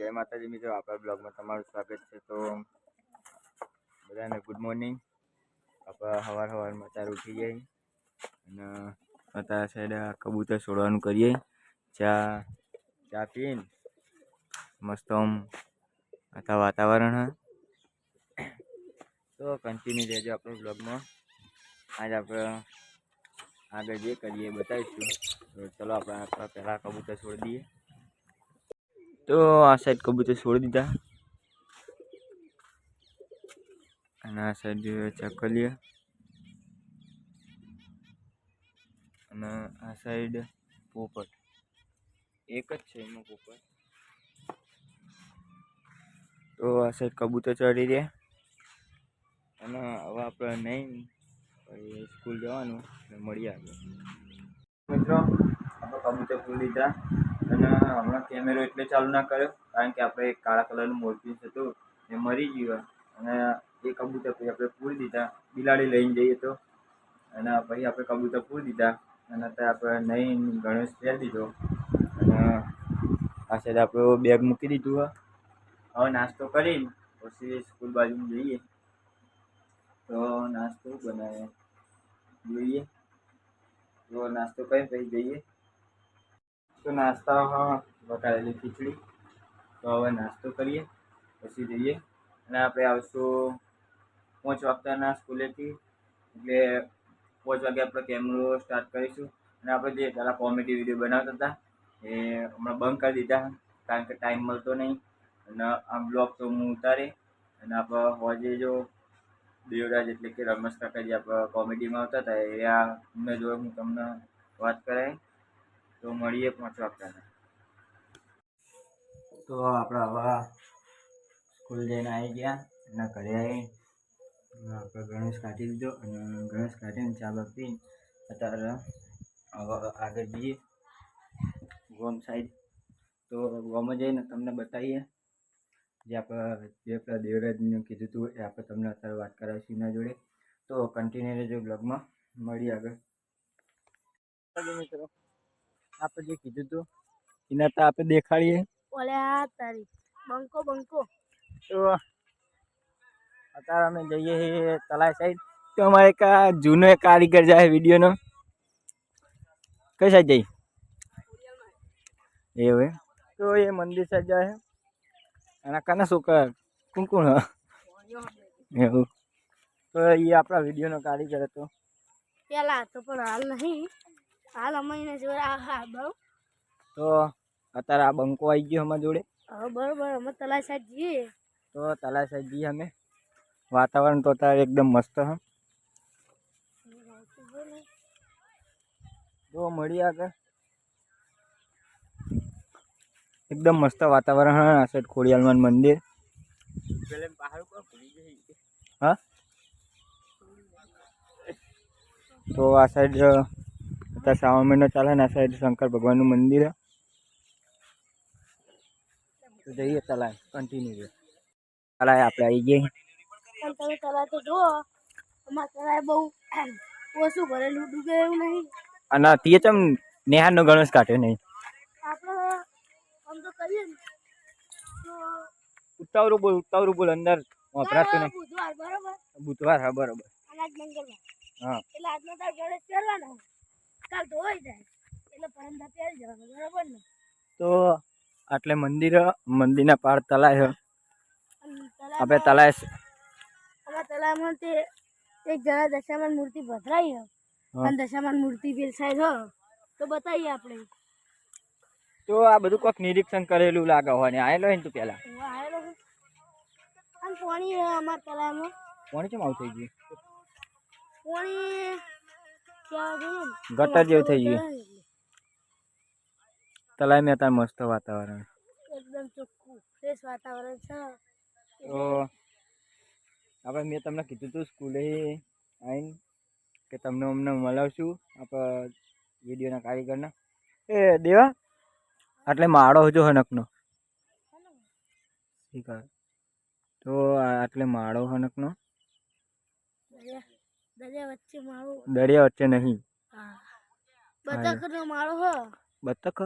જય માતાજી મિત્રો, આપણા બ્લોગમાં તમારું સ્વાગત છે. તો બધાને ગુડ મોર્નિંગ આપણે સવાર સવારમાં અત્યારે ઉઠી જઈએ અને અત્યારે સાઈડ કબૂતર છોડવાનું કરીએ. ચા ચા પીને મસ્ત આમ અત્યારે વાતાવરણ હા. તો કન્ટિન્યુ રહેજો આપણો બ્લોગમાં. આજ આપણે આગળ જે કરીએ બતાવીશું. તો ચલો આપણે આપણા પહેલાં કબૂતર છોડી દઈએ. તો આ સાઈડ કબૂતર છોડી દીધા. અને આ સાઈડ ચકલીએ અને આ સાઈડ પોપટ. એક જ છે એમાં પોપટ. તો આ સાઈડ કબૂતર ચડી દે અને હવે આપણે નહીં, પછી સ્કૂલ જવાનું મળીએ આગળ. મિત્રો, આપણે કબૂતર ખોલી દીધા. અને હમણાં કેમેરો એટલે ચાલુ ના કર્યો, કારણ કે આપણે એક કાળા કલરનું મોરપીસ હતું, એ મરી ગયું અને એ કબૂતર પછી આપણે પૂરી દીધા, બિલાડી લઈને જઈએ તો. અને પછી આપણે કબૂતર પૂરી દીધા, અને અત્યારે આપણે નહીં ગણેશ પહેરી દીધો. અને આ સાઈડ આપણે બેગ મૂકી દીધું હવે નાસ્તો કરીને પછી સ્કૂલ બાજુ જઈએ. તો નાસ્તો બનાવે જોઈએ. તો નાસ્તો કરીને પછી જઈએ. તો નાસ્તામાં વઘારેલી ખીચડી. તો હવે નાસ્તો કરીએ, પછી જઈએ. અને આપણે આવશું પાંચ વાગતાના સ્કૂલેથી. એટલે પાંચ વાગે આપણે કેમેરો સ્ટાર્ટ કરીશું. અને આપણે જે પહેલાં કોમેડી વીડિયો બનાવતા હતા, એ હમણાં બંધ કરી દીધા. કારણ કે ટાઈમ મળતો નહીં. અને આ બ્લોગ તો હું ઉતારે. અને આપણે હોજે જો દેવરાજ એટલે કે રમેશ કાકા જે આપણે કોમેડીમાં આવતા હતા, એ આ મેં જોડે હું તમને વાત કરાય તો મળીએ પાંચ વાગતાના તો આપણે હવે સ્કૂલ જઈને આવી ગયા અને ઘરે આવી આપણે ગણેશ કાઢી દીધો અને ગણેશ કાઢીને ચા બા અત્યારે આગળ જઈએ ગોમ સાઈડ તો ગોમાં જઈને તમને બતાવીએ જે આપણે જે આપણા દેવરાજને કીધું હતું એ આપણે તમને અત્યારે વાત કરાવીશું એના જોડે. તો કન્ટિન્યુ રહેજો બ્લોગમાં મળીએ આગળ. મિત્રો. આપણે જે કીધું હતું એના તો આપણે દેખાડીએ. ઓલ્યા તારી બંકો બંકો. તો અત્યારે અમે જઈએ તલાઈ સાઈડ. તો અમારે એક જૂનો કારીગર જાય વિડીયોનો. કઈ સાઈડ જઈ એવું? તો એ મંદિર સાઈડ જાય એના કાના છોકરા? કોણ કોણ એવું. તો એ આપણા વિડીયોનો કારીગર હતો. પેલા હતો પણ હાલ નહીં. હાલ અમારી જોડે હા બહુ. તો અત્યારે આ બંકો આવી ગયો અમારા જોડે. હા બરોબર અમે સાઈડ જઈએ તો તલાઈ જઈએ અમે. વાતાવરણ તો અત્યારે એકદમ મસ્ત હ. જો મળીએ આગળ. એકદમ મસ્ત વાતાવરણ હા આ સાઈડ ખોડિયાલમાં મંદિર. હા? તો આ સાઈડ અત્યારે શ્રાવણ મહિનો ચાલે ને આ સાઈડ શંકર ભગવાનનું મંદિર તો જઈએ તલાય કન્ટિન્યુ તલાય આપણે આવી જઈએ પણ તમે તલાઈ તો જુઓ અમારા તલાઈ બહુ ઓછું ભરેલું ડૂબે એવું નહીં. અને તે ચમ નેહાનો ગણેશ કાઢ્યો નહીં. આપણે આમ તો કરીએ ને તો ઉતાવળું બોલ ઉતાવળું બોલ અંદર વપરાતું નહીં બુધવાર બરોબર? બુધવાર હા બરોબર. હા. એટલે આજનો તાર ગણેશ પહેરવાનો. કાલ ધોવાઈ જાય. એટલે પરમદા આવી જવાનું બરાબર ને? તો આટલે મંદિર. મંદિરના પાર તલાય આપણે તલાય અમારા તલાઈમાં તે એક જણા દશામાન મૂર્તિ ભદ્રાઈ અને દશામાન મૂર્તિ સાઈડ હ. તો બતાવીએ આપણે તો આ બધું કોઈક નિરીક્ષણ કરેલું લાગે હોય ને હોય ને તું પેલા? હું આમ પોણી અમારા તલાઈમાં કોણ ચમ આવું થઈ ગયું? પોણી ગટર જેવું થઈ ગયું ગયું તલાય મેં અત્યારે મસ્ત વાતાવરણ એકદમ ચોખ્ખું ફ્રેશ વાતાવરણ છે તો આપણે મેં તમને કીધું હતું સ્કૂલે આવીને કે તમને અમને મળાવશું આપણે વિડીયોના કારીગરના એ દેવા આટલે માળો જો હનકનો ઠીક હે. તો આ આટલે માળો હનકનો દરિયા વચ્ચે માળો દરિયા વચ્ચે નહીં. બતક બતકનો માળો હ. બતક?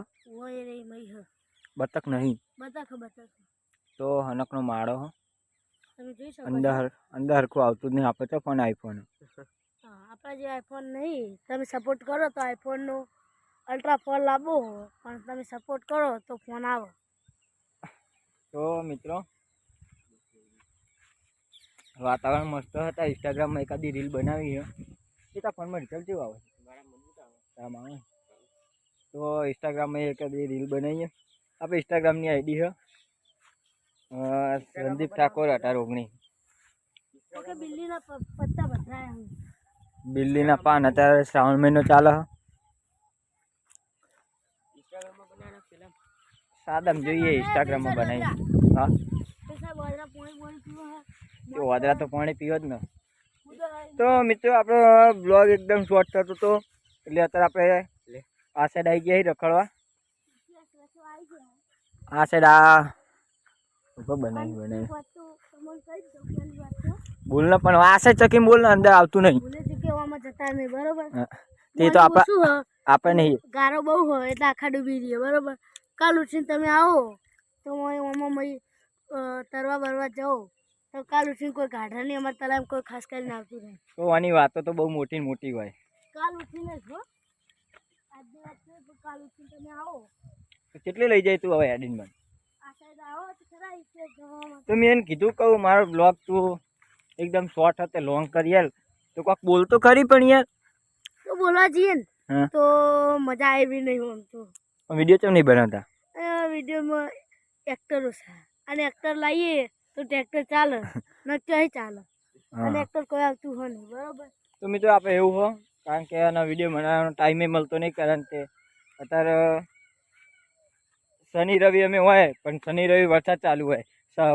ઓય રે મઈ હ. બતક નહીં. બતક બતક. તો હનકનો માળો હ. તમે જોઈ શકો અંદર અંદર હરખું આવતું જ નહીં. આપે તો ફોન આઈફોન આપણા જે આઈફોન નહીં તમે સપોર્ટ કરો તો આઈફોનનો અલ્ટ્રા ફોન લાવો. પણ તમે સપોર્ટ કરો તો ફોન આવે. તો મિત્રો વાતાવરણ મસ્ત હતા ઇન્સ્ટાગ્રામમાં એકાદી રીલ બનાવી છે. એ તો ફોનમાં રિઝલ્ટ કેવું આવે આમ આવે. તો ઇન્સ્ટાગ્રામમાં એકાદી રીલ બનાવીએ આપણે ઇન્સ્ટાગ્રામની આઈડી છે. અ, સંદીપ ઠાકોર અઢાર ઓગણીસ. ઓકે બિલ્લીના પ- પત્તા ભરાયા હું. બિલ્લીના પાન અત્યારે શ્રાવણ મહિનો ચાલે છે. સાદમ જોઈએ ઇન્સ્ટાગ્રામમાં બનાવી. હા તો સાહેબ વાદળા પોણી પોણી પીવા હા. એ વાદળા તો પાણી પીવો જ ને. તો મિત્રો આપણો બ્લોગ એકદમ શોર્ટ થતો હતો. એટલે અત્યારે આપણે આ સાઈડ આવી ગયા રખડવા. આ સાઈડ આ ઉપર બનાવી બનાવી બોલ ને પણ આ સાઈડ ચકીને બોલ ને અંદર આવતું નહીં. બરોબર? તે તો આપણે આપણે નહીં ગારો બહુ હોય એટલે આખા ડૂબી રહીએ બરોબર? કાલ ઉઠીને તમે આવો. તો મય તરવા બરવા જાઓ તો કાલ ઉઠીને કોઈ ગાઢા નહીં અમારા તલામ કોઈ ખાસ કરીને આવતું નહીં તો આની વાતો તો બહુ મોટી મોટી હોય. કાલ ઉઠીને જો આજની વાત છે તો કાલ ઉઠીને તમે આવો. કેટલી લઈ જાય તું હવે એડિનમાં તો મેં એને કીધું કહું મારો બ્લોગ તું એકદમ શોર્ટ હતો લોંગ કરી યાર તો કોક બોલતો ખરી પણ યાર. તો બોલવા જઈએ ને તો મજા આવી નહીં આમ તો. વીડિયો કેમ નહીં બનાવતા? વિડીયોમાં એક્ટરો છે. અને એક્ટર લાવીએ તો ટ્રેક્ટર ચાલે નચાય ચાલે. અને હા એક્ટર કોઈ આવતું હોય નહીં બરોબર? તો મિત્રો આપણે એવું હો કારણ કે આના વીડિયો બનાવવાનો ટાઈમે મળતો નહીં કારણ કે અત્યારે શનિ રવિ અમે હોય પણ શનિ રવિ વરસાદ ચાલુ હોય.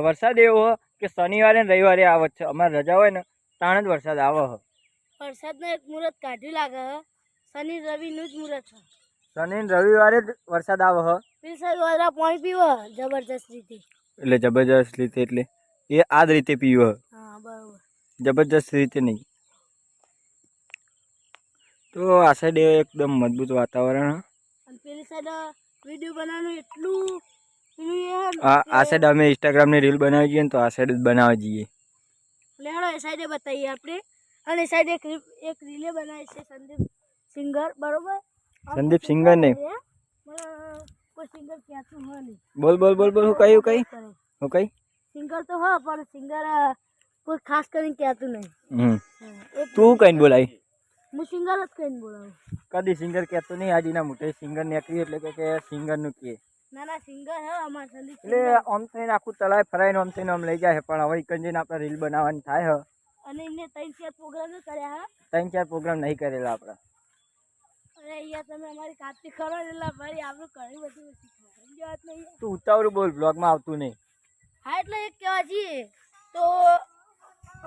વરસાદ એવો કે શનિવારે ને રવિવારે આવે છે. અમારે રજા હોય ને તાણ જ વરસાદ આવે હો. વરસાદનો એક મુહૂર્ત કાઢ્યું લાગે હ. શનિ રવિનું જ મુહૂર્ત છે શનિ રવિવારે જ વરસાદ આવે હ. પીસર વાળા પાણી પીવો જબરજસ્ત રીતે એટલે જબરજસ્ત રીતે એટલે એ આ જ રીતે પીવો. બરોબર. જબરજસ્ત રીતે નહીં. તો આ સાઈડ એકદમ મજબૂત વાતાવરણ પેલી સાઈડ વીડિયો બનાવવાનું એટલું ને આ આ સાઈડ અમે ઇન્સ્ટાગ્રામની રીલ બનાવી જઈએ ને તો આ સાઈડ જ બનાવી જઈએ એટલે એ સાઈડે બતાવીએ આપણે. અને સાઈડ એક એક રીલે બનાવી છે સંદીપ સિંગર બરોબર? સંદીપ સિંગર ને? સિંગર ક્યાંથી મળે બોલ બોલ બોલ બોલ હું કયું કઈ હું કઈ સિંગર તો હો પણ સિંગર કોઈ ખાસ કરીને કહેતું નહીં. તું કઈ બોલાય. હું સિંગર જ કહીને બોલાવું. કદી સિંગર કહેતો નહીં આજના મોટે સિંગર નીકળી એટલે કે કે સિંગરનું કે ના ના સિંગર હે અમારા સંદીપ એટલે આમ થઈને આખું તળાય ફરાઈને આમ થઈને આમ લઈ જાય પણ હવે એક જઈને આપણે રીલ બનાવવાની થાય અને એમને ત્રણ ચાર પ્રોગ્રામ કર્યા હા? ત્રણ ચાર પ્રોગ્રામ નહીં કરેલા આપણે. અહીંયા તમે અમારી કાપતી ખરો એટલે ભાઈ આપણું ઘણી બધું વાત નહીં તું ઉતાવળું બોલ બ્લોગમાં આવતું નહીં. હા એટલે એક કહેવા જઈએ તો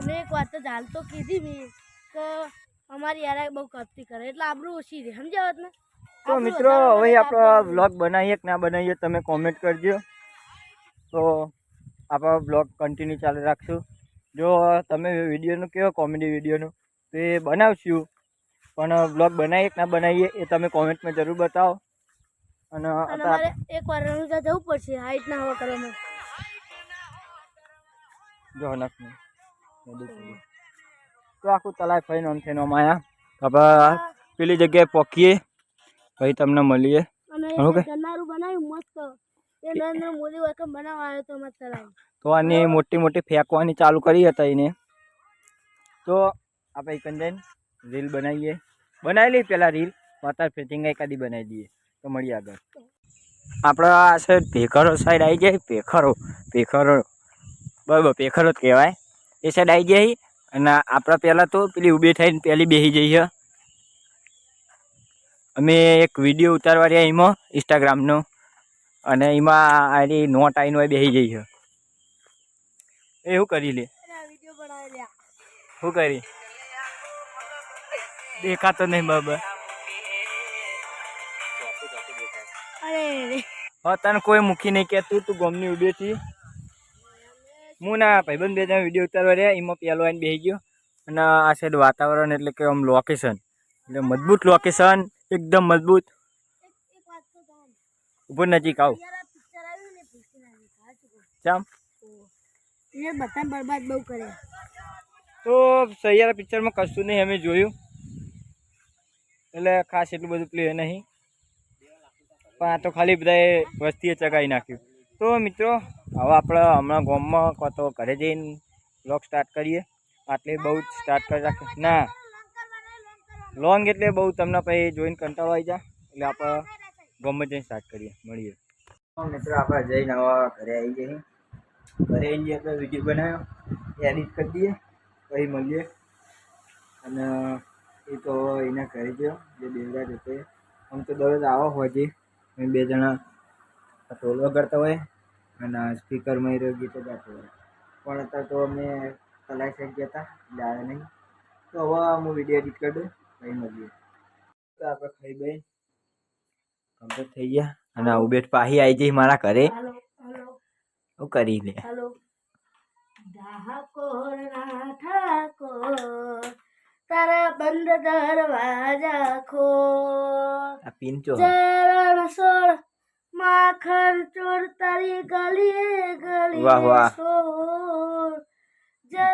અમે એક વાત તો હાલ તો કીધી મેં કે અમારી યાર બહુ કાપતી કરે એટલે આપણું ઓછી રહે સમજ્યા વાત ને? તો મિત્રો હવે આપણો બ્લોગ બનાવીએ કે ના બનાવીએ તમે કોમેન્ટ કરજો. તો આપણો બ્લોગ કન્ટિન્યુ ચાલુ રાખશું. જો તમે વિડીયોનું કેવો કોમેડી વિડીયોનું તો એ બનાવશું. પણ બ્લોગ બનાવીએ કે ના બનાવીએ એ તમે કોમેન્ટમાં જરૂર બતાવો. અને અને અત્યારે એક વાર રણુજા જવું પડશે હાઈટ ના હવા કરવામાં જો નખનું તો આખું તલાય ફરીને આમ થઈને અમાયા હવે પેલી જગ્યાએ પોકીએ પછી તમને મળીએ. અને હા, ઓકે. ગન્નારું બનાવ્યું મસ્ત. એ નરેન્દ્ર મોદી વખત બનાવવા આવ્યો તો મસ્ત તો આની મોટી મોટી ફેંકવાની ચાલુ કરી હતા એને. તો આપણે કંજન રીલ બનાવીએ. બનાવી લઈએ પહેલાં રીલ. અત્યારે ફિટિંગ એકાદી બનાવી દઈએ. તો મળીએ આગળ. આપણે આ સાઈડ ભેખરો સાઈડ આવી જાય. ભેખરો ભેખરો. બરાબર ભેખરો જ કહેવાય. એ સાઈડ આવી જાય અને આપણે પહેલાં તો પેલી ઊભી થઈને પહેલી બેસી જઈએ. અમે એક વીડિયો ઉતારવા રહ્યા એમાં ઇન્સ્ટાગ્રામનો અને એમાં આની નોટ આવીને હોય બેસી જઈએ. એ શું કરી લે. વીડિયો બનાવી લ્યા શું કરી? દેખાતો નહીં બાબા. અરે હવે તને કોઈ મૂકી નહીં કહેતું તું ગમની ઉડી હતી હું ના ભાઈબંધ બે જણા વીડિયો ઉતારવા રહ્યા એમાં પહેલો આવીને બેસી ગયો. અને આ સાઈડ વાતાવરણ એટલે કે આમ લોકેશન એટલે મજબૂત લોકેશન એકદમ મજબૂત. ઉપર નજીક આવ. ચમ? બરબાદ બહુ કરે તો સૈયારા પિક્ચરમાં કશું નહીં અમે જોયું. એટલે ખાસ એટલું બધું પ્લે નહીં. પણ આ તો ખાલી બધાએ વસ્તીએ ચગાવી નાખ્યું. તો મિત્રો, હવે આપણે હમણાં ગામમાં કાં તો ઘરે જઈને બ્લોગ સ્ટાર્ટ કરીએ. આટલે બહુ જ સ્ટાર્ટ કરી રાખે. ના. લોંગ એટલે બહુ તમને પછી જોઈને કંટાળો આવી જાય એટલે આપણે ગામમાં જઈને સ્ટાર્ટ કરીએ. મળીએ. મિત્રો, આપણે જઈને હવે ઘરે આવી જઈએ. ઘરે આવીને જે આપણે વીડિયો બનાવ્યો એડિટ કરી દઈએ. પછી મળીએ. અને એ તો એને કરી ગયો જે બેવડા જતો આમ તો દરરોજ આવો હોય અમે બે જણા ઢોલ વગાડતા હોય અને સ્પીકરમાં એ ગીતો ગાતો હોય. પણ અત્યારે તો અમે કલાઈ સાઈડ ગયા હતા એટલે નહીં. તો હવે હું વીડિયો એડિટ કરી દઉં, પછી મળીએ. તો આપણે ખાઈ ભાઈ કમ્પ્લીટ થઈ ગયા. અને આવું બેટ પાહી આવી જઈ મારા ઘરે. હું કરી લે ઠાકોર ના ઠાકોર તારા બંધ દરવાજા ખો આ ચરણ સોળ માખણ ચોર તારી ગલીએ ગલીએ વાહ, વાહ. સોળ. જય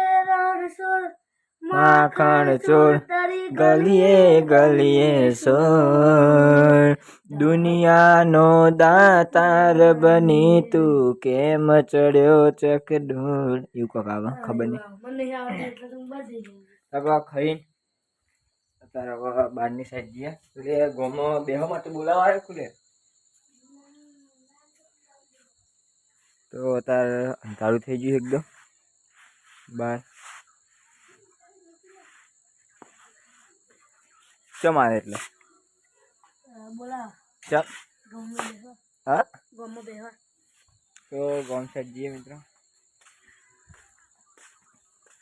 માખણ ચોર તારી ગલીએ ગલીએ સોર દુનિયાનો દાતાર બની તું કેમ ચડ્યો ચકડોળ? એવું કોક આવે ખબર નહીં. મને નહીં આવડે એટલે તો હું બધી જઉં હવે બહારની સાઈડ ગયા. એટલે ગોમાં બેહવા માટે બોલાવા આવ્યો ખુલે. તો અત્યારે અંધારું થઈ ગયું એકદમ. બાર. એટલે? બોલા ચાલ ગમો બેહવા હા? તો ગોમ સાઈડ જઈએ મિત્રો.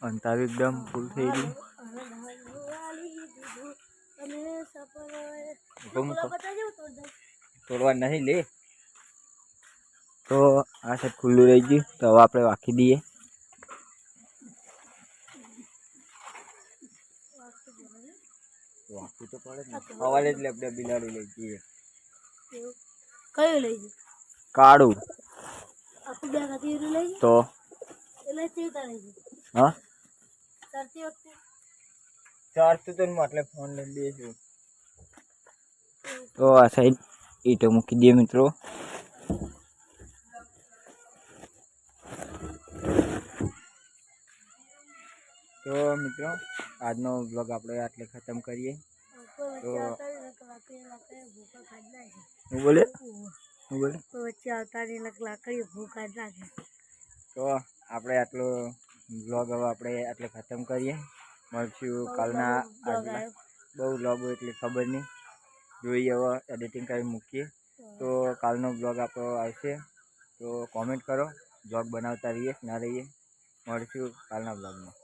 અંધારું એકદમ ફૂલ થઈ ગયું અને સફળ તો હું તો બતાવજો તો દઈ. તોડવા નહીં લે તો આ સાઈડ ખુલ્લું રહી ગયું તો હવે આપણે વાંખી દઈએ વાંખવું તો પડે ને સવારે જ લેપટોપ બિલાડી લઈ જઈએ એવું. કયું લઈ જઈએ કાળું આખું બે ખાતી એનું લઈ જઈએ તો એટલે ચેતા લઈ જઈએ હા તરતી વખતે ચાર્જ તો તને એટલે ફોન લઈને બેસું તો આ સાઈડ ઈટો મૂકી દઈએ મિત્રો તો મિત્રો આજનો બ્લોગ આપણે આટલે ખતમ કરીએ કોઈ વચ્ચે આવતા નહીં નકર લાકડી લાકડી ભૂખા ખાઈ નાખે હું બોલે હું બોલે કોઈ વચ્ચે આવતા નહીં નકર લાકડી ભૂખા જ નાખે તો આપણે આટલો બ્લોગ હવે આપણે આટલે ખતમ કરીએ મળશું કાલના બ્લોગ આગલા આવ્યો બહુ લોગ હોય એટલે ખબર નહીં જોઈએ હવે એડિટિંગ કરી મૂકીએ. તો કાલનો બ્લોગ આપણો આવશે. તો કોમેન્ટ કરો. બ્લોગ બનાવતા રહીએ, ના રહીએ. મળશું કાલના બ્લોગમાં